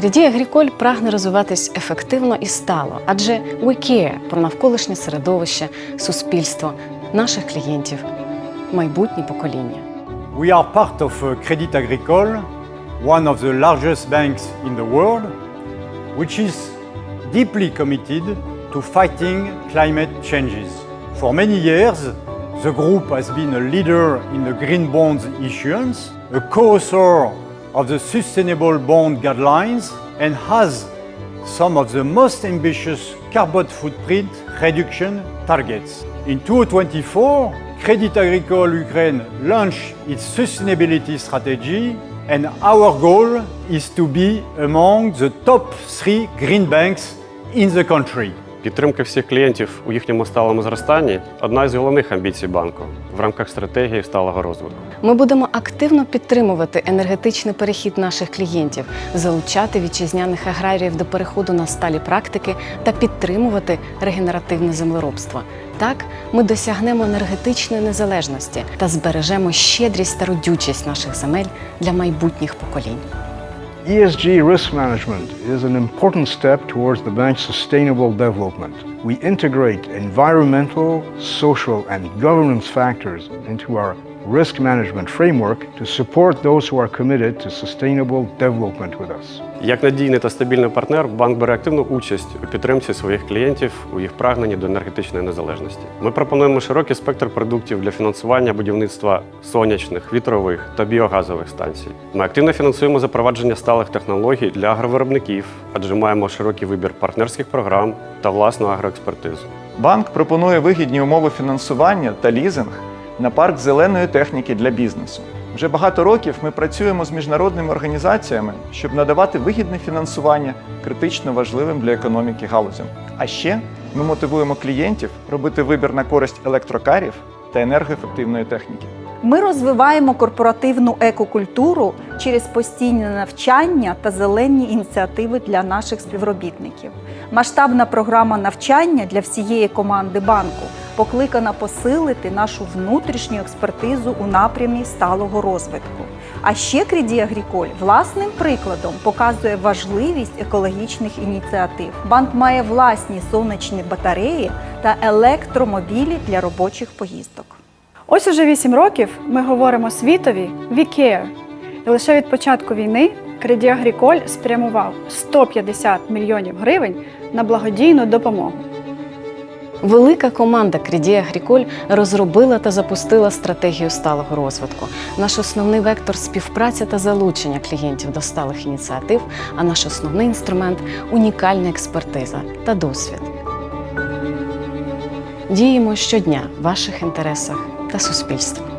Кредій Агріколь прагне розвиватись ефективно і стало, адже care про навколишнє середовище, суспільство, наших клієнтів, майбутні покоління. We are part of uh, Crédit Agricole, one of the largest banks in the world, which is deeply committed to fighting climate changes. For many years, the group has been a leader in the green bonds issuance, a co-author of the sustainable bond guidelines, and has some of the most ambitious carbon footprint reduction targets. In 2024, Crédit Agricole Ukraine launched its sustainability strategy, and our goal is to be among the top three green banks in the country. Підтримка всіх клієнтів у їхньому сталому зростанні одна із головних амбіцій банку в рамках стратегії сталого розвитку. Ми будемо активно підтримувати енергетичний перехід наших клієнтів, залучати вітчизняних аграріїв до переходу на сталі практики та підтримувати регенеративне землеробство. Так ми досягнемо енергетичної незалежності та збережемо щедрість та родючість наших земель для майбутніх поколінь. ESG risk management is an important step towards the bank's sustainable development. We integrate environmental, social, and governance factors into our risk management framework to support those who are committed to sustainable development with us. Як надійний та стабільний партнер, банк бере активну участь у підтримці своїх клієнтів у їх прагненні до енергетичної незалежності. Ми пропонуємо широкий спектр продуктів для фінансування будівництва сонячних, вітрових та біогазових станцій. Ми активно фінансуємо запровадження сталих технологій для агровиробників, адже маємо широкий вибір партнерських програм та власну агроекспертизу. Банк пропонує вигідні умови фінансування та лізинг на парк зеленої техніки для бізнесу. Вже багато років ми працюємо з міжнародними організаціями, щоб надавати вигідне фінансування критично важливим для економіки галузям. А ще ми мотивуємо клієнтів робити вибір на користь електрокарів та енергоефективної техніки. Ми розвиваємо корпоративну екокультуру через постійне навчання та зелені ініціативи для наших співробітників. Масштабна програма навчання для всієї команди банку покликана посилити нашу внутрішню експертизу у напрямі сталого розвитку. А ще Креді Агріколь власним прикладом показує важливість екологічних ініціатив. Банк має власні сонячні батареї та електромобілі для робочих поїздок. Ось уже вісім років ми говоримо світові «We care». І лише від початку війни Креді Агріколь спрямував 150 мільйонів гривень на благодійну допомогу. Велика команда Кредій Агріколь розробила та запустила стратегію сталого розвитку. Наш основний вектор співпраця та залучення клієнтів до сталих ініціатив, а наш основний інструмент унікальна експертиза та досвід. Діємо щодня в ваших інтересах та суспільства.